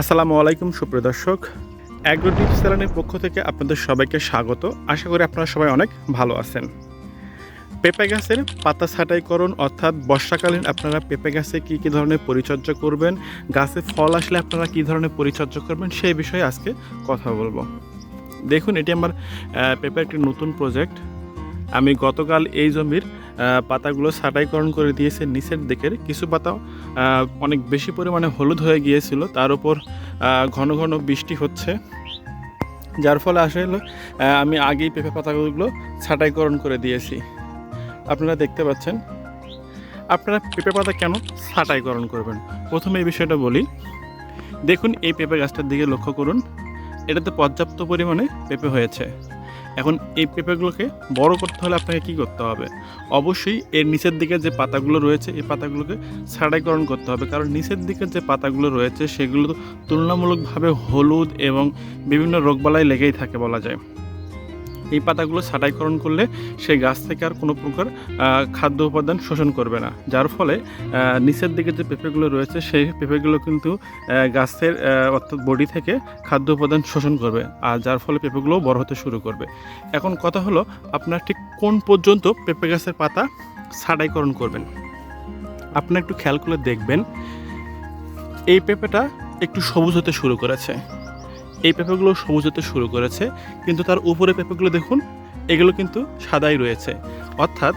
আসসালামু আলাইকুম, সুপ্রিয় দর্শক। অ্যাগ্রো টিপস চ্যানেলের পক্ষ থেকে আপনাদের সবাইকে স্বাগত। আশা করি আপনারা সবাই অনেক ভালো আছেন। পেঁপে গাছের পাতা ছাঁটাইকরণ অর্থাৎ বর্ষাকালীন আপনারা পেঁপে গাছে কী কী ধরনের পরিচর্যা করবেন, গাছে ফল আসলে আপনারা কী ধরনের পরিচর্যা করবেন সেই বিষয়ে আজকে কথা বলব। দেখুন, এটি আমার পেঁপে একটি নতুন প্রজেক্ট আমি গতকাল এই জমির পাতাগুলো ছাঁটাইকরণ করে দিয়েছে নিচের দিকের। কিছু পাতা অনেক বেশি পরিমাণে হলুদ হয়ে গিয়েছিল। তার উপর ঘন ঘন বৃষ্টি হচ্ছে। যার ফলে আসলে আমি আগেই পেঁপে পাতাগুলো ছাঁটাইকরণ করে দিয়েছি। আপনারা দেখতে পাচ্ছেন, আপনারা পেঁপে পাতা কেন ছাঁটাইকরণ করবেন? প্রথমে এই বিষয়টা বলি। দেখুন, এই পেঁপে গাছটার দিকে লক্ষ্য করুন। এটাতে পর্যাপ্ত পরিমাণে পেঁপে হয়েছে। এখন এই পেঁপেগুলোকে বড় করতে হলে আপনাকে কি করতে হবে? অবশ্যই এর নিচের দিকে যে পাতাগুলো রয়েছে, এই পাতাগুলোকে ছাড়াইকরণ করতে হবে। কারণ নিচের দিকে যে পাতাগুলো রয়েছে, সেগুলো তুলনামূলকভাবে হলুদ এবং বিভিন্ন রোগবালাই লেগেই থাকে বলা যায়। এই পাতাগুলো ছাঁটাইকরণ করলে সেই গাছ থেকে আর কোনো প্রকার খাদ্য উপাদান শোষণ করবে না। যার ফলে নিচের দিকে যে পেঁপেগুলো রয়েছে, সেই পেঁপেগুলো কিন্তু গাছের অর্থাৎ বডি থেকে খাদ্য উপাদান শোষণ করবে আর যার ফলে পেঁপেগুলো বড় হতে শুরু করবে। এখন কথা হলো, আপনার ঠিক কোন পর্যন্ত পেঁপে গাছের পাতা ছাঁটাইকরণ করবেন? আপনি একটু খেয়াল করে দেখবেন, এই পেঁপেটা একটু সবুজ হতে শুরু করেছে। এই পেঁপেগুলো সবুজ হতে শুরু করেছে, কিন্তু তার উপরে পেঁপেগুলো দেখুন, এগুলো কিন্তু সাদাই রয়েছে। অর্থাৎ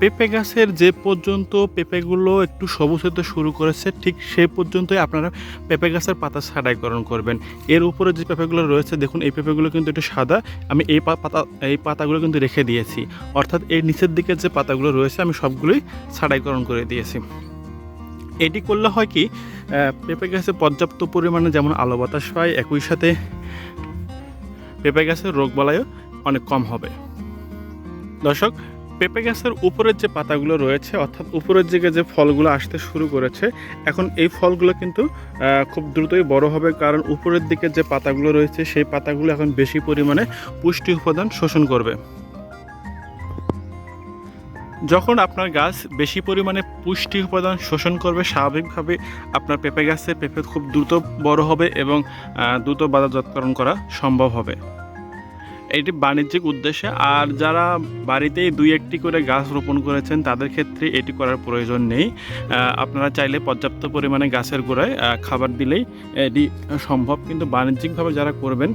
পেঁপে গাছের যে পর্যন্ত পেঁপেগুলো একটু সবুজ হতে শুরু করেছে, ঠিক সেই পর্যন্তই আপনারা পেঁপে গাছের পাতা ছাঁটাইকরণ করবেন। এর উপরে যে পেঁপেগুলো রয়েছে, দেখুন, এই পেঁপেগুলো কিন্তু একটু সাদা। আমি এই পাতা এই পাতাগুলো কিন্তু রেখে দিয়েছি। অর্থাৎ এর নিচের দিকে যে পাতাগুলো রয়েছে, আমি সবগুলোই ছাঁটাইকরণ করে দিয়েছি। এটি করলে হয় কি পেঁপে গাছে পর্যাপ্ত পরিমাণে যেমন আলো বাতাস পায় একই সাথে পেঁপে গাছের রোগবালাইও অনেক কম হবে। দর্শক, পেঁপে গাছের উপরের যে পাতাগুলো রয়েছে, অর্থাৎ উপরের দিকে যে ফলগুলো আসতে শুরু করেছে, এখন এই ফলগুলো কিন্তু খুব দ্রুতই বড় হবে কারণ উপরের দিকে যে পাতাগুলো রয়েছে, সেই পাতাগুলো এখন বেশি পরিমাণে পুষ্টি উপাদান শোষণ করবে। যখন আপনার গাছ বেশি পরিমাণে পুষ্টি উপাদান শোষণ করবে, স্বাভাবিকভাবে আপনার পেঁপে গাছে পেঁপে খুব দ্রুত বড় হবে এবং দ্রুত বাজারজাতকরণ করা সম্ভব হবে। এটি বাণিজ্যিক উদ্দেশ্যে, আর যারা বাড়িতেই দুই একটি করে গাছ রোপণ করেছেন, তাদের ক্ষেত্রে এটি করার প্রয়োজন নেই। আপনারা চাইলে পর্যাপ্ত পরিমাণে গাছের গোড়ায় খাবার দিলেই এটি সম্ভব। কিন্তু বাণিজ্যিকভাবে যারা করবেন,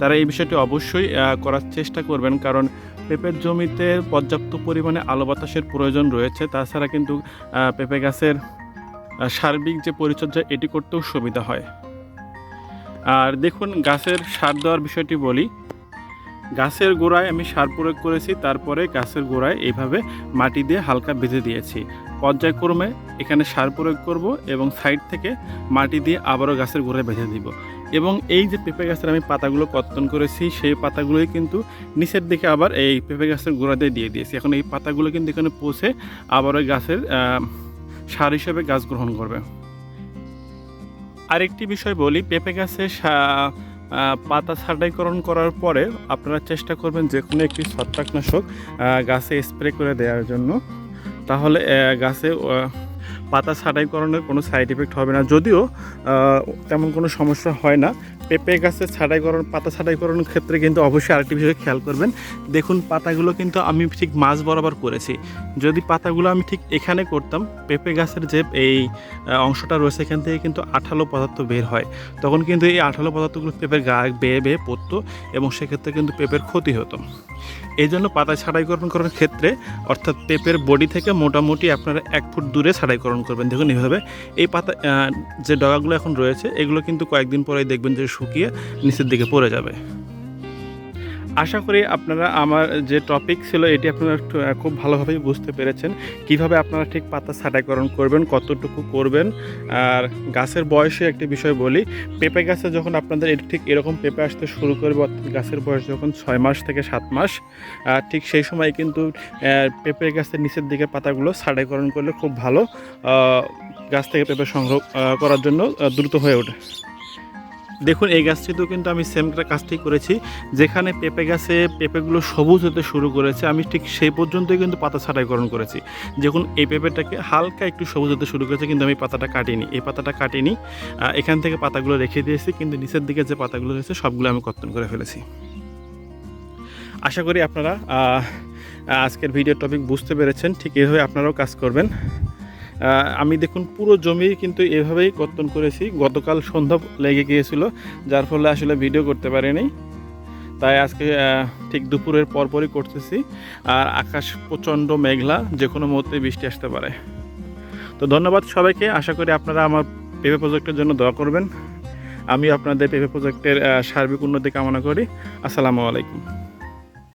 তারা এই বিষয়টি অবশ্যই করার চেষ্টা করবেন। কারণ পেঁপের জমিতে পর্যাপ্ত পরিমাণে আলো বাতাসের প্রয়োজন রয়েছে, তাছাড়া কিন্তু পেঁপে গাছের সার্বিক যে পরিচর্যা, এটি করতেও সুবিধা হয়। আর দেখুন, গাছের সার দেওয়ার বিষয়টি বলি। গাছের গোড়ায় আমি সার প্রয়োগ করেছি, তারপরে গাছের গোড়ায় এইভাবে মাটি দিয়ে হালকা বেঁধে দিয়েছি। পর্যায়ক্রমে এখানে সার প্রয়োগ করব এবং সাইড থেকে মাটি দিয়ে আবারও গাছের গোড়ায় বেঁধে দিব। এবং এই যে পেঁপে গাছের আমি পাতাগুলো কর্তন করেছি সেই পাতাগুলোই কিন্তু নিচের দিকে আবার এই পেঁপে গাছের গোড়া দিয়ে দিয়ে দিয়েছি। এখন এই পাতাগুলো কিন্তু এখানে পৌঁছে আবার ওই গাছের সার হিসেবে গাছ গ্রহণ করবে। আরেকটি বিষয় বলি পেঁপে গাছে সা- আহ, পাতা ছাঁটাইকরণ করার পরে আপনারা চেষ্টা করবেন যে কোনো একটি ছত্রাকনাশক গাছে স্প্রে করে দেওয়ার জন্য। তাহলে গাছে পাতা ছাঁটাইকরণের কোনো সাইড এফেক্ট হবে না। যদিও তেমন কোনো সমস্যা হয় না। পেঁপে গাছে ছাঁটাইকরণ পাতা ছাঁটাইকরণের ক্ষেত্রে কিন্তু অবশ্যই আরেকটি বিষয় খেয়াল করবেন। দেখুন, পাতাগুলো কিন্তু আমি ঠিক মাঝ বরাবর করেছি। যদি পাতাগুলো আমি ঠিক এখানে করতাম, পেঁপে গাছের যে এই অংশটা রয়েছে এখান থেকে কিন্তু আঠালো পদার্থ বের হয়। তখন কিন্তু এই আঠালো পদার্থগুলো পেঁপের গা বেয়ে বেয়ে পড়তো এবং সেক্ষেত্রে কিন্তু পেঁপের ক্ষতি হতো। এই জন্য পাতা ছাঁটাইকরণ করার ক্ষেত্রে, অর্থাৎ পেঁপের বডি থেকে মোটামুটি আপনারা এক ফুট দূরে ছাঁটাইকরণ করবেন। দেখুন এইভাবে এই পাতা যে ডগাগুলো এখন রয়েছে, এগুলো কিন্তু কয়েকদিন পরে দেখবেন যে শুকিয়ে নিচের দিকে পড়ে যাবে। আশা করি আপনারা আমার যে টপিক ছিল এটি আপনারা একটু, খুব ভালোভাবেই বুঝতে পেরেছেন। কীভাবে আপনারা ঠিক পাতা ছাঁটাইকরণ করবেন কতটুকু করবেন আর গাছের বয়সে একটি বিষয় বলি পেঁপে গাছে যখন আপনাদের ঠিক এরকম পেঁপে আসতে শুরু করবে অর্থাৎ গাছের বয়স যখন ছয় মাস থেকে সাত মাস ঠিক সেই সময় কিন্তু পেঁপে গাছের নিচের দিকে পাতাগুলো ছাঁটাইকরণ করলে খুব ভালো গাছ থেকে পেঁপে সংগ্রহ করার জন্য দ্রুত হয়ে ওঠে। দেখুন, এই গাছটিতেও কিন্তু আমি সেম কাজটি করেছি। যেখানে পেঁপে গাছে পেঁপেগুলো সবুজ হতে শুরু করেছে, আমি ঠিক সেই পর্যন্তই কিন্তু পাতা ছাঁটাইকরণ করেছি। যখন এই পেঁপেটাকে হালকা একটু সবুজ হতে শুরু করেছে, কিন্তু আমি পাতাটা কাটিনি। এই পাতাটা কাটিনি এখান থেকে পাতাগুলো রেখে দিয়েছি, কিন্তু নিচের দিকে যে পাতাগুলো রয়েছে, সবগুলো আমি কর্তন করে ফেলেছি। আশা করি আপনারা আজকের ভিডিও টপিক বুঝতে পেরেছেন। ঠিক এইভাবে আপনারাও কাজ করবেন। আমি দেখুন, পুরো জমি কিন্তু এভাবেই কর্তন করেছি। গতকাল সন্ধ্যা লেগে গিয়েছিল, যার ফলে আসলে ভিডিও করতে পারিনি। তাই আজকে ঠিক দুপুরের পরপরই করতেছি। আর আকাশ প্রচণ্ড মেঘলা যে কোনো মুহূর্তে বৃষ্টি আসতে পারে। তো ধন্যবাদ সবাইকে। আশা করি আপনারা আমার পেপে প্রজেক্টের জন্য দোয়া করবেন। আমি আপনাদের পেপে প্রজেক্টের সার্বিক উন্নতি কামনা করি। আসসালামু আলাইকুম।